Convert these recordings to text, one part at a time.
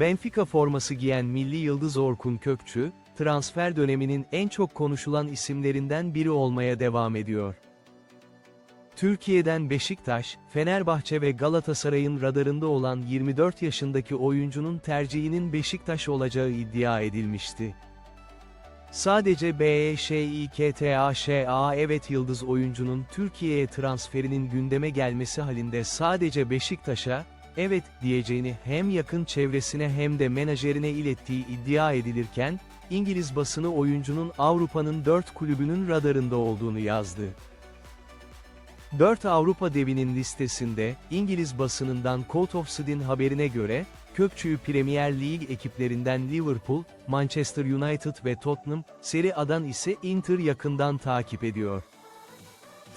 Benfica forması giyen milli yıldız Orkun Kökçü, transfer döneminin en çok konuşulan isimlerinden biri olmaya devam ediyor. Türkiye'den Beşiktaş, Fenerbahçe ve Galatasaray'ın radarında olan 24 yaşındaki oyuncunun tercihinin Beşiktaş olacağı iddia edilmişti. Sadece BEŞİKTAŞA evet yıldız oyuncunun Türkiye'ye transferinin gündeme gelmesi halinde sadece Beşiktaş'a, evet diyeceğini hem yakın çevresine hem de menajerine ilettiği iddia edilirken, İngiliz basını oyuncunun Avrupa'nın dört kulübünün radarında olduğunu yazdı. 4 Avrupa devinin listesinde, İngiliz basınından Court of Sid'in haberine göre, Kökçü'yü Premier League ekiplerinden Liverpool, Manchester United ve Tottenham, Serie A'dan ise Inter yakından takip ediyor.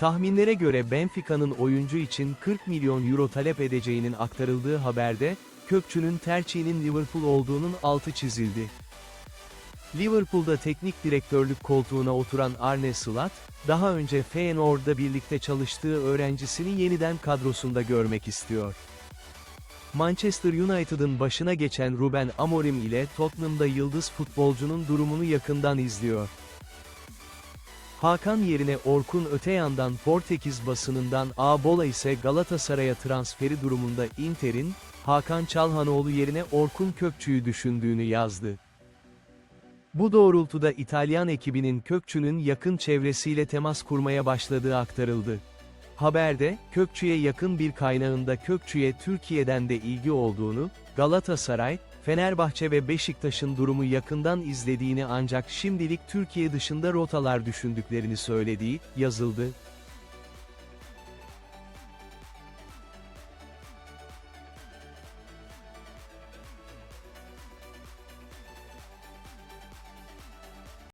Tahminlere göre Benfica'nın oyuncu için 40 milyon euro talep edeceğinin aktarıldığı haberde, Kökçü'nün tercihinin Liverpool olduğunun altı çizildi. Liverpool'da teknik direktörlük koltuğuna oturan Arne Slot, daha önce Feyenoord'da birlikte çalıştığı öğrencisini yeniden kadrosunda görmek istiyor. Manchester United'ın başına geçen Ruben Amorim ile Tottenham'da yıldız futbolcunun durumunu yakından izliyor. Hakan yerine Orkun öte yandan Portekiz basınından A Bola ise Galatasaray'a transferi durumunda Inter'in, Hakan Çalhanoğlu yerine Orkun Kökçü'yü düşündüğünü yazdı. Bu doğrultuda İtalyan ekibinin Kökçü'nün yakın çevresiyle temas kurmaya başladığı aktarıldı. Haberde, Kökçü'ye yakın bir kaynağında Kökçü'ye Türkiye'den de ilgi olduğunu, Galatasaray, Fenerbahçe ve Beşiktaş'ın durumu yakından izlediğini ancak şimdilik Türkiye dışında rotalar düşündüklerini söylediği, yazıldı.